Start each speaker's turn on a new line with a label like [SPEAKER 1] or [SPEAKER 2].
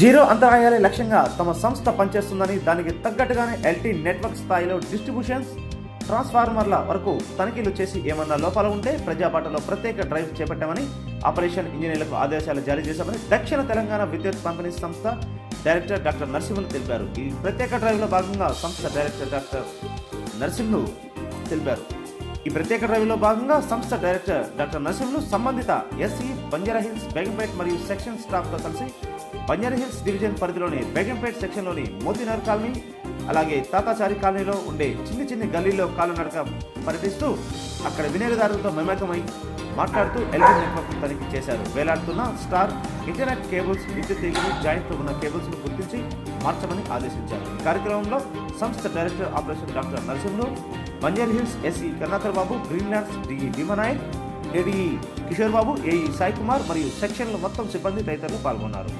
[SPEAKER 1] Zero అంతరాయాలే లక్ష్యంగా తమ సంస్థ పనిచేస్తుందని దానికి తగ్గట్టుగానే ఎల్టీ నెట్వర్క్ స్థాయిలో డిస్ట్రిబ్యూషన్స్ ట్రాన్స్ఫార్మర్ల వరకు తనిఖీలు చేసి ఏమన్నా లోపాలు ఉంటే ప్రజాపాటలో ప్రత్యేక డ్రైవ్ చేపట్టామని ఆపరేషన్ ఇంజనీర్లకు ఆదేశాలు జారీ చేశామని దక్షిణ తెలంగాణ విద్యుత్ పంపిణీ సంస్థ డైరెక్టర్ డాక్టర్ నరసింహన్ తెలిపారు. ఈ ప్రత్యేక డ్రైవ్లో భాగంగా సంస్థ డైరెక్టర్ డాక్టర్ నరసింహులు తెలిపారు. ఈ ప్రత్యేక డ్రైవ్లో భాగంగా సంస్థ డైరెక్టర్ డాక్టర్ నరసింహులు సంబంధిత ఎస్సీ బంజారా హిల్స్ బేగంపేట్ మరియు సెక్షన్ స్టాఫ్తో కలిసి బంజారా హిల్స్ డివిజన్ పరిధిలోని బేగంపేట్ సెక్షన్లోని మోతీనగర్ కాలనీ అలాగే తాతాచారి కాలనీలో ఉండే చిన్ని చిన్ని గల్లీల్లో కాలు నడక పర్యటిస్తూ అక్కడ వినియోగదారులతో మమేకమై మాట్లాడుతూ ఎల్ఈడి నెట్వర్క్ తనిఖీ చేశారు. వేలాడుతున్న స్టార్ ఇంటర్నెట్ కేబుల్స్ విద్యుత్ తీగలు జాయింట్ ఉన్న కేబుల్స్ను గుర్తించి మార్చమని ఆదేశించారు. కార్యక్రమంలో సంస్థ director operation doctor Narasimhulu Banjara Hills SE Karunakar Babu Green Lands DE Bhimanayak ADE Kishore Babu AE Sai Kumar మరియు సెక్షన్ల మొత్తం సిబ్బంది తదితరులు పాల్గొన్నారు.